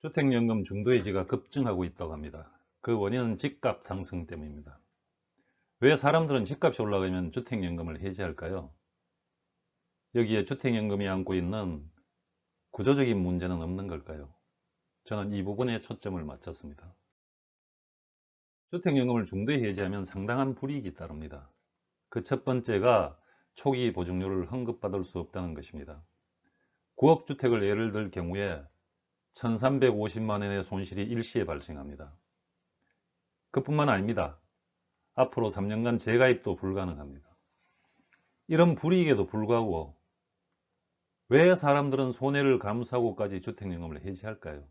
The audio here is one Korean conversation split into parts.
주택연금 중도해지가 급증하고 있다고 합니다. 그 원인은 집값 상승 때문입니다. 왜 사람들은 집값이 올라가면 주택연금을 해지할까요? 여기에 주택연금이 안고 있는 구조적인 문제는 없는 걸까요? 저는 이 부분에 초점을 맞췄습니다. 주택연금을 중도에 해지하면 상당한 불이익이 따릅니다. 그 첫 번째가 초기 보증료를 환급받을 수 없다는 것입니다. 9억 주택을 예를 들 경우에 1350만 원의 손실이 일시에 발생합니다. 그뿐만 아닙니다. 앞으로 3년간 재가입도 불가능합니다. 이런 불이익에도 불구하고 왜 사람들은 손해를 감수하고까지 주택연금을 해지할까요?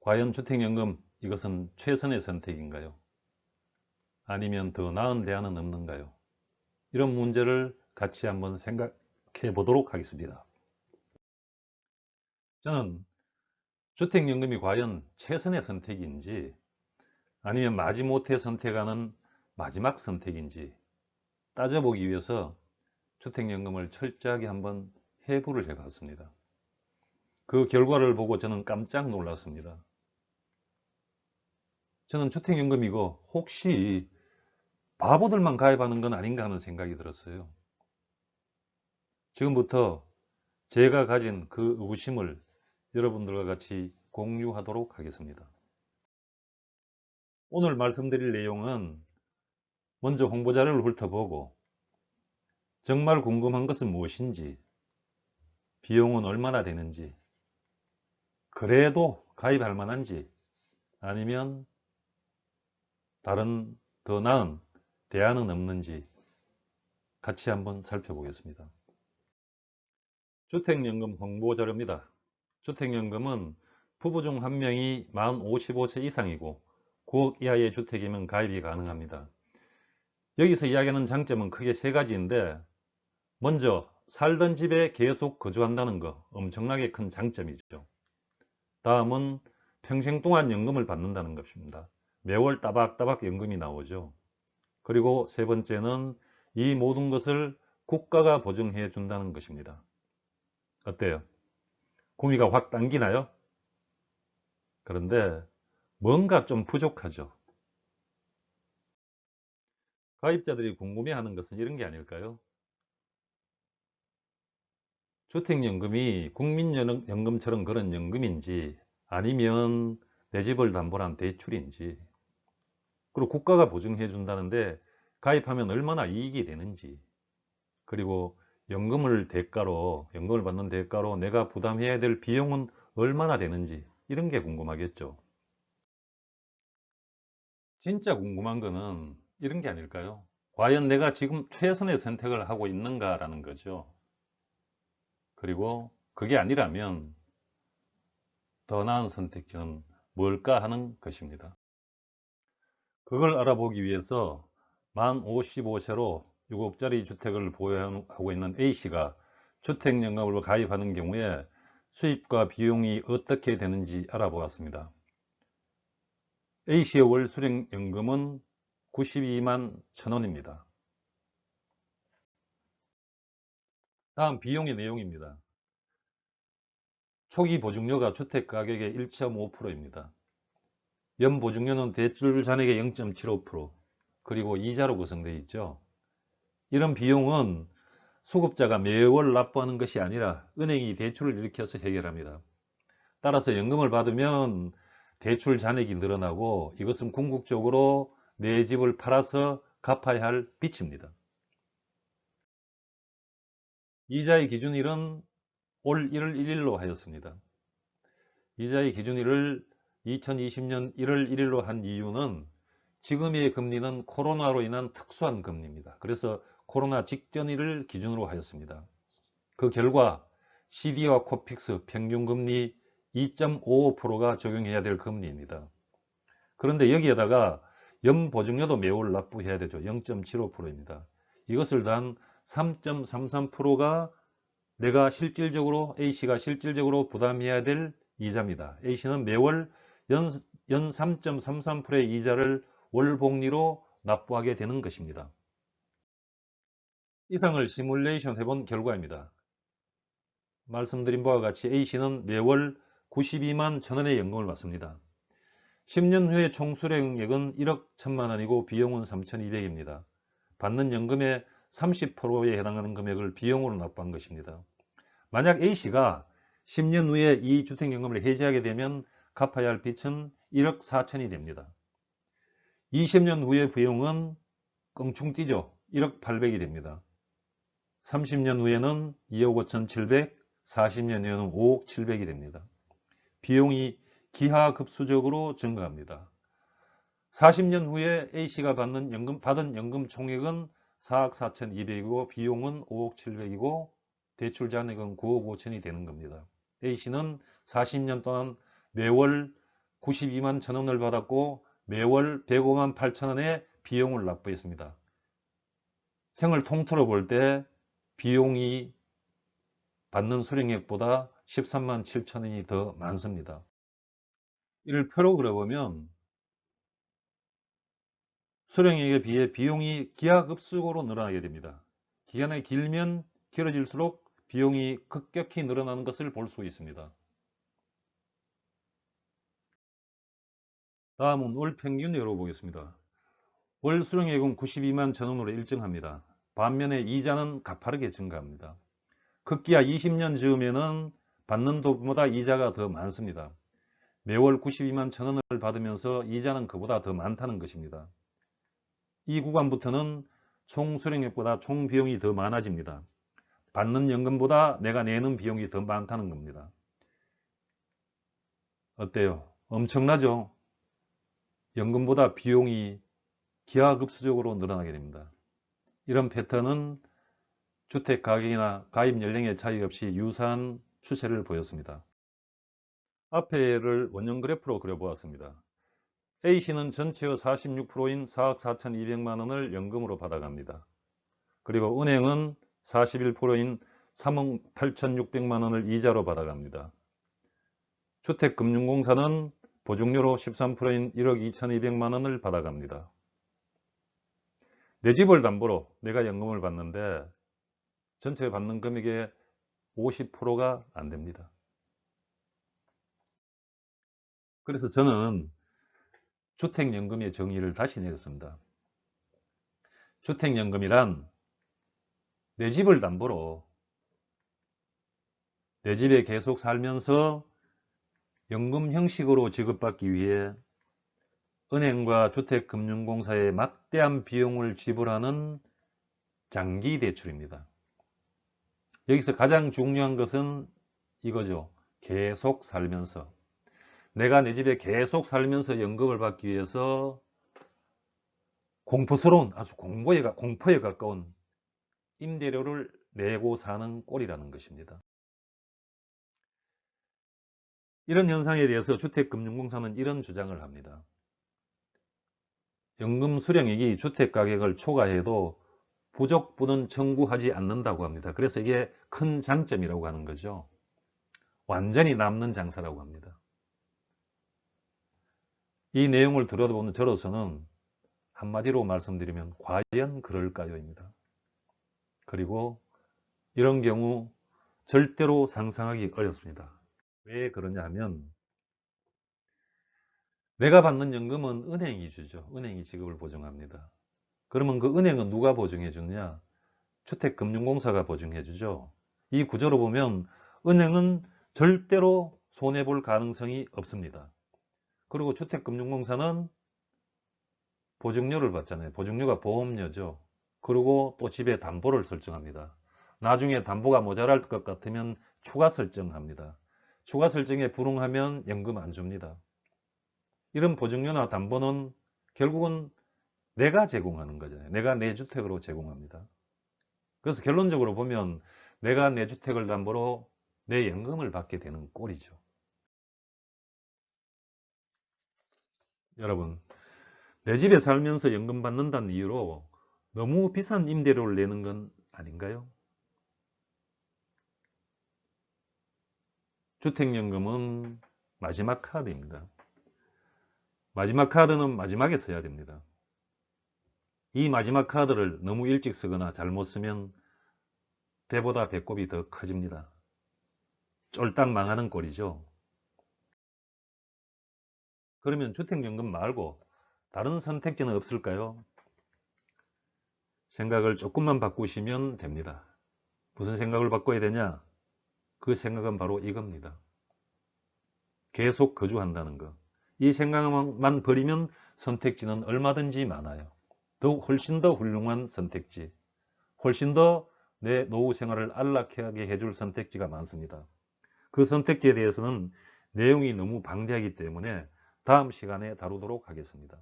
과연 주택연금 이것은 최선의 선택인가요? 아니면 더 나은 대안은 없는가요? 이런 문제를 같이 한번 생각해 보도록 하겠습니다. 저는 주택연금이 과연 최선의 선택인지 아니면 마지못해 선택하는 마지막 선택인지 따져보기 위해서 주택연금을 철저하게 한번 해부를 해봤습니다. 그 결과를 보고 저는 깜짝 놀랐습니다. 저는 주택연금 이거 혹시 바보들만 가입하는 건 아닌가 하는 생각이 들었어요. 지금부터 제가 가진 그 의구심을 여러분들과 같이 공유하도록 하겠습니다. 오늘 말씀드릴 내용은 먼저 홍보자료를 훑어보고 정말 궁금한 것은 무엇인지 비용은 얼마나 되는지 그래도 가입할 만한지 아니면 다른 더 나은 대안은 없는지 같이 한번 살펴보겠습니다. 주택연금 홍보자료입니다. 주택연금은 부부 중 한 명이 만 55세 이상이고 9억 이하의 주택이면 가입이 가능합니다. 여기서 이야기하는 장점은 크게 세 가지인데 먼저 살던 집에 계속 거주한다는 거 엄청나게 큰 장점이죠. 다음은 평생 동안 연금을 받는다는 것입니다. 매월 따박따박 연금이 나오죠. 그리고 세 번째는 이 모든 것을 국가가 보증해 준다는 것입니다. 어때요? 구미가 확 당기나요? 그런데 뭔가 좀 부족하죠. 가입자들이 궁금해하는 것은 이런 게 아닐까요? 주택연금이 국민연금처럼 그런 연금인지 아니면 내 집을 담보로 한 대출인지 그리고 국가가 보증해 준다는데 가입하면 얼마나 이익이 되는지 그리고 연금을 대가로 연금을 받는 대가로 내가 부담해야 될 비용은 얼마나 되는지 이런 게 궁금하겠죠. 진짜 궁금한 거는 이런 게 아닐까요? 과연 내가 지금 최선의 선택을 하고 있는가 라는 거죠. 그리고 그게 아니라면 더 나은 선택지는 뭘까 하는 것입니다. 그걸 알아보기 위해서 만 55세로 6억짜리 주택을 보유하고 있는 A씨가 주택연금을 가입하는 경우에 수입과 비용이 어떻게 되는지 알아보았습니다. A씨의 월 수령연금은 92만 1000원입니다. 다음 비용의 내용입니다. 초기 보증료가 주택가격의 1.5%입니다. 연보증료는 대출 잔액의 0.75% 그리고 이자로 구성되어 있죠. 이런 비용은 수급자가 매월 납부하는 것이 아니라 은행이 대출을 일으켜서 해결합니다. 따라서 연금을 받으면 대출 잔액이 늘어나고 이것은 궁극적으로 내 집을 팔아서 갚아야 할 빚입니다. 이자의 기준일은 올 1월 1일로 하였습니다. 이자의 기준일을 2020년 1월 1일로 한 이유는 지금의 금리는 코로나로 인한 특수한 금리입니다. 그래서 코로나 직전일을 기준으로 하였습니다. 그 결과 CD와 코픽스 평균금리 2.55%가 적용해야 될 금리입니다. 그런데 여기에다가 연보증료도 매월 납부해야 되죠. 0.75%입니다. 이것을 단 3.33%가 내가 실질적으로 A씨가 실질적으로 부담해야 될 이자입니다. A씨는 매월 연, 연 3.33%의 이자를 월복리로 납부하게 되는 것입니다. 이상을 시뮬레이션 해본 결과입니다. 말씀드린 바와 같이 A씨는 매월 92만 천원의 연금을 받습니다. 10년 후에 총 수령액은 1억 1천만 원이고 비용은 3,200입니다. 받는 연금의 30%에 해당하는 금액을 비용으로 납부한 것입니다. 만약 A씨가 10년 후에 이 주택연금을 해지하게 되면 갚아야 할 빚은 1억 4천이 됩니다. 20년 후의 비용은 껑충 뛰죠. 1억 800이 됩니다. 30년 후에는 2억 5천 7백, 40년 후에는 5억 7백이 됩니다. 비용이 기하급수적으로 증가합니다. 40년 후에 A씨가 받는 연금, 받은 연금 총액은 4억 4천2백이고 비용은 5억 7백이고 대출 잔액은 9억 5천이 되는 겁니다. A씨는 40년 동안 매월 92만 천원을 받았고 매월 105만 8천원의 비용을 납부했습니다. 생을 통틀어 볼 때 비용이 받는 수령액보다 13만 7천 원이 더 많습니다. 이를 표로 그려보면 수령액에 비해 비용이 기하급수적으로 늘어나게 됩니다. 기간이 길면 길어질수록 비용이 급격히 늘어나는 것을 볼 수 있습니다. 다음은 월 평균 열어보겠습니다. 월 수령액은 92만 전원으로 일정합니다. 반면에 이자는 가파르게 증가합니다. 급기야 20년 즈음에는 받는 돈보다 이자가 더 많습니다. 매월 92만 천원을 받으면서 이자는 그보다 더 많다는 것입니다. 이 구간부터는 총 수령액보다 총 비용이 더 많아집니다. 받는 연금보다 내가 내는 비용이 더 많다는 겁니다. 어때요? 엄청나죠? 연금보다 비용이 기하급수적으로 늘어나게 됩니다. 이런 패턴은 주택 가격이나 가입 연령의 차이 없이 유사한 추세를 보였습니다. 앞에를 원형 그래프로 그려보았습니다. A씨는 전체의 46%인 4억 4,200만 원을 연금으로 받아갑니다. 그리고 은행은 41%인 3억 8,600만 원을 이자로 받아갑니다. 주택금융공사는 보증료로 13%인 1억 2,200만 원을 받아갑니다. 내 집을 담보로 내가 연금을 받는데 전체 받는 금액의 50%가 안 됩니다. 그래서 저는 주택연금의 정의를 다시 내렸습니다. 주택연금이란 내 집을 담보로 내 집에 계속 살면서 연금 형식으로 지급받기 위해 은행과 주택금융공사에 막대한 비용을 지불하는 장기 대출입니다. 여기서 가장 중요한 것은 이거죠. 계속 살면서 내가 내 집에 계속 살면서 연금을 받기 위해서 공포스러운 아주 공포에, 공포에 가까운 임대료를 내고 사는 꼴이라는 것입니다. 이런 현상에 대해서 주택금융공사는 이런 주장을 합니다. 연금 수령액이 주택 가격을 초과해도 부족분은 청구하지 않는다고 합니다. 그래서 이게 큰 장점이라고 하는 거죠. 완전히 남는 장사라고 합니다. 이 내용을 들어보는 저로서는 한마디로 말씀드리면 과연 그럴까요입니다. 그리고 이런 경우 절대로 상상하기 어렵습니다. 왜 그러냐 하면 내가 받는 연금은 은행이 주죠. 은행이 지급을 보증합니다. 그러면 그 은행은 누가 보증해 주느냐? 주택금융공사가 보증해 주죠. 이 구조로 보면 은행은 절대로 손해볼 가능성이 없습니다. 그리고 주택금융공사는 보증료를 받잖아요. 보증료가 보험료죠. 그리고 또 집에 담보를 설정합니다. 나중에 담보가 모자랄 것 같으면 추가 설정합니다. 추가 설정에 불응하면 연금 안 줍니다. 이런 보증료나 담보는 결국은 내가 제공하는 거잖아요. 내가 내 주택으로 제공합니다. 그래서 결론적으로 보면 내가 내 주택을 담보로 내 연금을 받게 되는 꼴이죠. 여러분, 내 집에 살면서 연금 받는다는 이유로 너무 비싼 임대료를 내는 건 아닌가요? 주택연금은 마지막 카드입니다. 마지막 카드는 마지막에 써야 됩니다. 이 마지막 카드를 너무 일찍 쓰거나 잘못 쓰면 배보다 배꼽이 더 커집니다. 쫄딱 망하는 꼴이죠. 그러면 주택연금 말고 다른 선택지는 없을까요? 생각을 조금만 바꾸시면 됩니다. 무슨 생각을 바꿔야 되냐? 그 생각은 바로 이겁니다. 계속 거주한다는 거. 이 생각만 버리면 선택지는 얼마든지 많아요. 더 훨씬 더 훌륭한 선택지. 훨씬 더 내 노후 생활을 안락하게 해줄 선택지가 많습니다. 그 선택지에 대해서는 내용이 너무 방대하기 때문에 다음 시간에 다루도록 하겠습니다.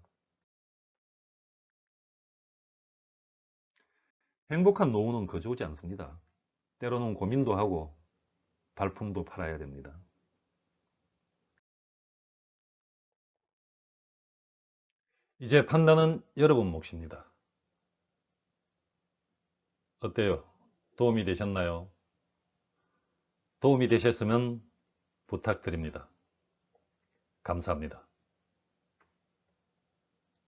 행복한 노후는 거저오지 않습니다. 때로는 고민도 하고 발품도 팔아야 됩니다. 이제 판단은 여러분 몫입니다. 어때요? 도움이 되셨나요? 도움이 되셨으면 부탁드립니다. 감사합니다.